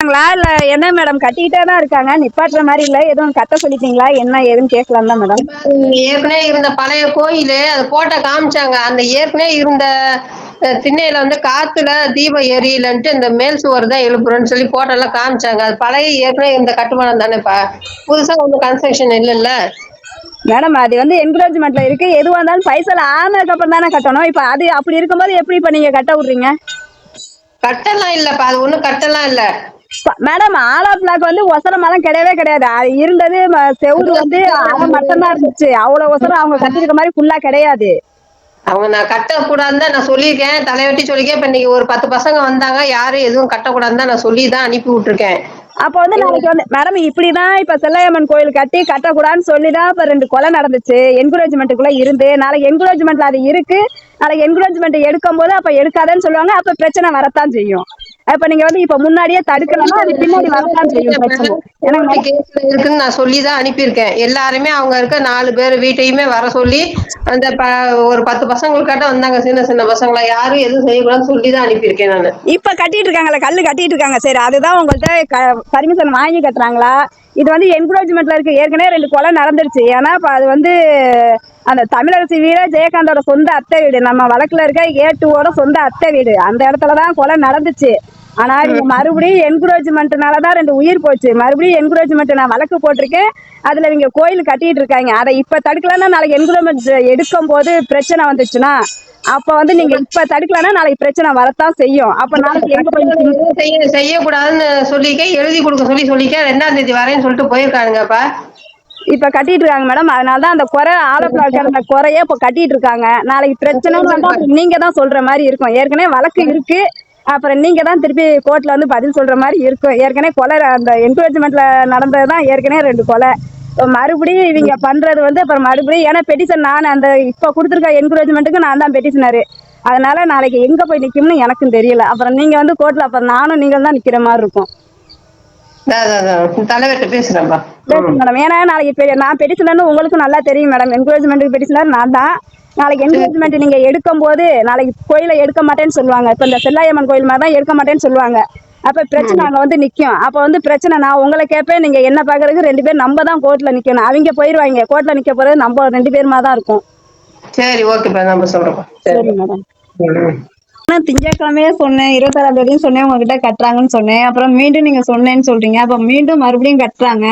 ங்களா இல்ல என்ன மேடம் கட்டிக்கிட்டே தான் இருக்காங்க? நிப்பாட்டுற மாதிரி இல்ல? எதுவும் கட்ட சொல்லிட்டீங்களா? என்ன ஏதுன்னு கேட்கலாம் தான் மேடம் ஏற்கனவே இருந்த பழைய கோயில் அது போட்டோ காமிச்சாங்க. அந்த ஏற்கனவே இருந்த திண்ணையில வந்து காத்துல தீபம் எரியலன்ட்டு இந்த மேல் சுவர் தான் எழுப்புறோன்னு சொல்லி போட்டோ எல்லாம் காமிச்சாங்க. அது பழைய ஏற்கனவே இருந்த கட்டுமானம் தானேப்பா புதுசா ஒன்றும் கன்ஸ்ட்ரக்ஷன் இல்லைல்ல? மேடம் அது வந்து என்கரேஜ்மெண்ட்ல இருக்கு. எதுவா இருந்தாலும் பைசல் ஆனதுக்கு அப்புறம் தானே கட்டணும். இப்ப அது அப்படி இருக்கும்போது எப்படி இப்ப நீங்க கட்ட விடுறீங்க? கட்டலாம் இல்லப்பா. அது ஒண்ணும் கட்டலாம் இல்ல. மேடம் ஆலா பிளாக் வந்து ஒசரமெல்லாம் கிடையவே கிடையாது. அது இருந்தது செவுரு வந்து அரை மட்டும்தான் இருந்துச்சு. அவ்வளவு ஒசரம் அவங்க கட்டிருக்க மாதிரி ஃபுல்லா கிடையாது. அவங்க நான் கட்டக்கூடாதுன்னு தான் நான் சொல்லியிருக்கேன். தலைவட்டி சொல்லியிருக்கேன். இப்ப இன்னைக்கு ஒரு பத்து பசங்க வந்தாங்க. யாரும் எதுவும் கட்டக்கூடாதுன்னு தான் நான் சொல்லி தான் அனுப்பி விட்டுருக்கேன். அப்ப வந்து நாளைக்கு வந்து மேடம் இப்படிதான் இப்ப செல்லையம்மன் கோயில் கட்டி கட்டக்கூடாதுன்னு சொல்லிதான் இப்ப ரெண்டு கொலை நடந்துச்சு. என்கரேஜ்மெண்ட்டுக்குள்ள இருந்து நாளைக்கு என்கரேஜ்மெண்ட்ல அது இருக்கு. நாளைக்கு என்கரேஜ்மெண்ட் எடுக்கும் போது அப்ப எடுக்காதேன்னு சொல்லுவாங்க. அப்ப பிரச்சனை வரத்தான் செய்யும். அப்ப நீங்க வந்து இப்ப முன்னாடியே தடுக்கலன்னா அது பின்னாடி வரத்தான் செய்யும் பிரச்சனை. இருக்குன்னு நான் சொல்லி தான் அனுப்பியிருக்கேன். எல்லாருமே அவங்க இருக்க நாலு பேர் வீட்டையுமே வர சொல்லி அந்த ப- ஒரு பத்து பசங்களுக்காட்ட வந்தாங்க. சின்ன சின்ன பசங்களா யாரும் எதுவும் செய்யக்கூடாதுன்னு சொல்லி தான் அனுப்பியிருக்கேன் நான். இப்ப கட்டிட்டு இருக்காங்கல்ல கல்லு கட்டிட்டு இருக்காங்க. சரி அதுதான் உங்கள்ட்ட பர்மிஷன் வாங்கி கட்டுறாங்களா? இது வந்து என்கரேஜ்மெண்ட்ல இருக்கு. ஏற்கனவே ரெண்டு கொலை நடந்துருச்சு. ஏன்னா இப்ப அது வந்து அந்த தமிழரசி வீடு ஜெயகாந்தோட சொந்த அத்தை வீடு. நம்ம வழக்குல இருக்க ஏட்டுவோட சொந்த அத்தை வீடு. அந்த இடத்துலதான் கொலை நடந்துச்சு. ஆனா இவங்க மறுபடியும் என்கரேஜ்மெண்ட்னால தான் ரெண்டு உயிர் போச்சு. மறுபடியும் என்கரேஜ்மெண்ட் நான் வழக்கு போட்டிருக்கேன். அதுல இவங்க கோயில் கட்டிட்டு இருக்காங்க. அதை இப்ப தடுக்கலன்னா நாளைக்கு என்கரேஜ்மெண்ட் எடுக்கும் போது பிரச்சனை வந்துச்சுன்னா அப்ப வந்து நீங்க இப்ப தடுக்கலன்னா நாளைக்கு பிரச்சனை வரத்தான் செய்யும். அப்ப நாளைக்கு எங்க செய்ய செய்யக்கூடாதுன்னு சொல்லியிருக்கேன். எழுதி கொடுக்க சொல்லி சொல்லியிருக்கேன். ரெண்டாம் தேதி வரேன்னு சொல்லிட்டு போயிருக்கானுங்கப்பா இப்ப கட்டிட்டு இருக்காங்க மேடம். அதனாலதான் அந்த குறை ஆலப்புழா கிடந்த குறைய இப்ப கட்டிட்டு இருக்காங்க. நாளைக்கு பிரச்சனை நீங்க தான் சொல்ற மாதிரி இருக்கும். ஏற்கனவே வழக்கு இருக்கு. அப்புறம் நீங்க தான் திருப்பி கோர்ட்ல வந்து பதில் சொல்ற மாதிரி இருக்கும். ஏற்கனவே கொலை அந்த என்கரேஜ்மெண்ட்ல நடந்ததுதான் ஏற்கனவே ரெண்டு கொலை. மறுபடியும் இவங்க பண்றது வந்து அப்புறம் மறுபடியும் ஏன்னா பெட்டிஷன் நான் அந்த இப்ப கொடுத்துருக்க என்கரேஜ்மெண்ட்டுக்கு நான் தான் பெட்டிஷனரு அதனால நாளைக்கு எங்க போய் நிக்கும்னு எனக்கும் தெரியல. அப்புறம் நீங்க வந்து கோர்ட்ல அப்புறம் நானும் நீங்க தான் நிக்கிற மாதிரி இருக்கும். மேடம் ஏன்னா நாளைக்கு நான் பெட்டிஷனர்னு உங்களுக்கு நல்லா தெரியும் மேடம் என்கரேஜ்மெண்ட்டுக்கு பெட்டிஷனர் நான் தான். நாளைக்கு என்கரேஜ்மெண்ட் நீங்க எடுக்கும் போது நாளைக்கு கோயிலை எடுக்க மாட்டேன்னு சொல்லுவாங்க. இப்ப இந்த செல்லாயம்மன் கோயில் மாதிரி தான் எடுக்க மாட்டேன்னு சொல்லுவாங்க. அப்ப பிரச்சனை அங்க வந்து நிக்கும். அப்ப வந்து பிரச்சனை நான் உங்களை கேட்பேன் நீங்க என்ன பாக்குறதுக்கு ரெண்டு பேர் நம்ம தான் கோர்ட்ல நிக்கணும். அவங்க போயிருவாங்க. கோர்ட்ல நிக்க போறது நம்ம ரெண்டு பேருமா தான் இருக்கும். சரி ஓகேப்பா நம்ம சொல்றோம்ப்பா சரி. சரி மேடம். நான் திங்கட்கிழமையே சொன்னேன். இருபத்தாறாம் தேதியும் சொன்னேன் உங்ககிட்ட கட்டுறாங்கன்னு சொன்னேன். அப்புறம் மீண்டும் நீங்க சொன்னேன்னு சொல்றீங்க. அப்ப மீண்டும் மறுபடியும் கட்டுறாங்க.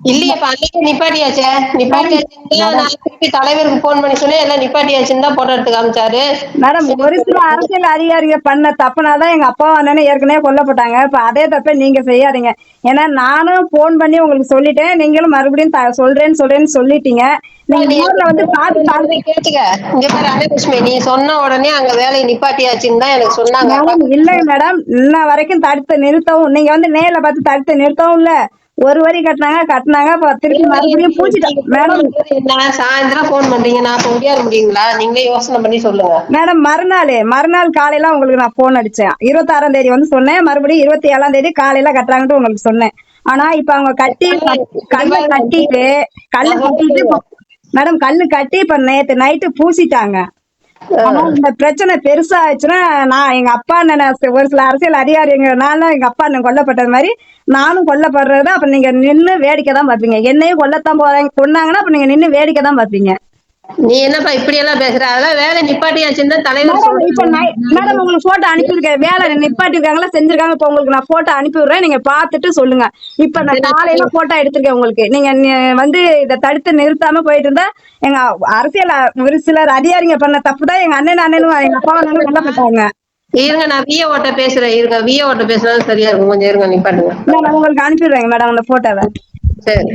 இல்லையப்பா அன்னைக்கு நிப்பாட்டியாச்சே? நான் திருப்பி தலைவருக்கு போன் பண்ணி சொன்னேன் எல்லாம் நிப்பாட்டியாச்சுன்னு தான் போட்டோ எடுத்து காமிச்சாரு. மேடம் ஒரு சில அரசியல் அதிகாரிங்க பண்ண தப்புனாதான் எங்க அப்பா அண்ணனும் ஏற்கனவே கொல்லப்பட்டாங்க. இப்ப அதே தப்பை நீங்க செய்யாதீங்க. ஏன்னா நானும் போன் பண்ணி உங்களுக்கு சொல்லிட்டேன். நீங்களும் மறுபடியும் சொல்றேன்னு சொல்றேன்னு சொல்லிட்டீங்க. நீ சொன்ன உடனே அங்க வேலையை நிப்பாட்டியாச்சுன்னு தான் எனக்கு சொன்னாங்க. இல்லைங்க மேடம். இன்ன வரைக்கும் தடுத்து நிறுத்தவும் நீங்க வந்து நேர்ல பார்த்து தடுத்து நிறுத்தவும் இல்ல. ஒரு வரி கட்டினாங்க கட்டினாங்க அப்ப திருப்பி மறுபடியும் பூச்சிட்டாங்க மேடம் சாயந்தரம் போன் பண்றீங்க நான் இப்ப முடியாது முடியுங்களா? நீங்களே யோசனை பண்ணி சொல்லுங்க. மேடம் மறுநாள் மறுநாள் காலையில உங்களுக்கு நான் போன் அடிச்சேன். இருபத்தாறாம் தேதி வந்து சொன்னேன் மறுபடியும் இருபத்தி ஏழாம் தேதி காலையில கட்டுறாங்கன்னு உங்களுக்கு சொன்னேன். ஆனா இப்ப அவங்க கட்டி கல்ல கட்டிட்டு கல்லு கட்டிட்டு மேடம் கல்லு கட்டி இப்ப நேத்து நைட்டு பூசிட்டாங்க. இந்த பிரச்சனை பெருசா ஆச்சுன்னா நான் எங்க அப்பா அண்ணன் ஒரு சில அரசியல் அதிகாரிங்கனால எங்க அப்பா அண்ணன் கொல்லப்பட்டது மாதிரி நானும் கொல்லப்படுறது அப்ப நீங்க நின்னு வேடிக்கை தான் பாப்பீங்க என்னையும் கொல்லத்தான் போறாங்க கொன்னாங்கன்னா அப்ப நீங்க நின்னு வேடிக்கை தான் பாப்பீங்க நீ என்னப்பா இப்படி எல்லாம் பேசுற? அதெல்லாம் வேலை நிப்பாட்டியாச்சுன்னு தலைவர் மேடம் இப்ப மேடம் உங்களுக்கு போட்டோ அனுப்பியிருக்கேன். வேலை நிப்பாட்டிருக்காங்களா செஞ்சிருக்காங்க இப்ப உங்களுக்கு நான் போட்டோ அனுப்பி விடுறேன் நீங்க பாத்துட்டு சொல்லுங்க. இப்ப நான் காலையில போட்டோ எடுத்திருக்கேன் உங்களுக்கு. நீங்க வந்து இதை தடுத்து நிறுத்தாம போயிட்டு இருந்தா எங்க அரசியல் ஒரு சிலர் அதிகாரிங்க பண்ண தப்பு தான். எங்க அண்ணன் அண்ணனும் எங்க அப்பா அண்ணனும் கொல்லப்பட்டாங்க இருங்க நான் விஏ ஓட்ட பேசுறேன். இருங்க விஏ ஓட்ட பேசுறது சரியா இருக்கும். கொஞ்சம் இருங்க நிப்பாட்டுங்க. நான் உங்களுக்கு அனுப்பிடுறேங்க மேடம் அந்த போட்டோவை சரி.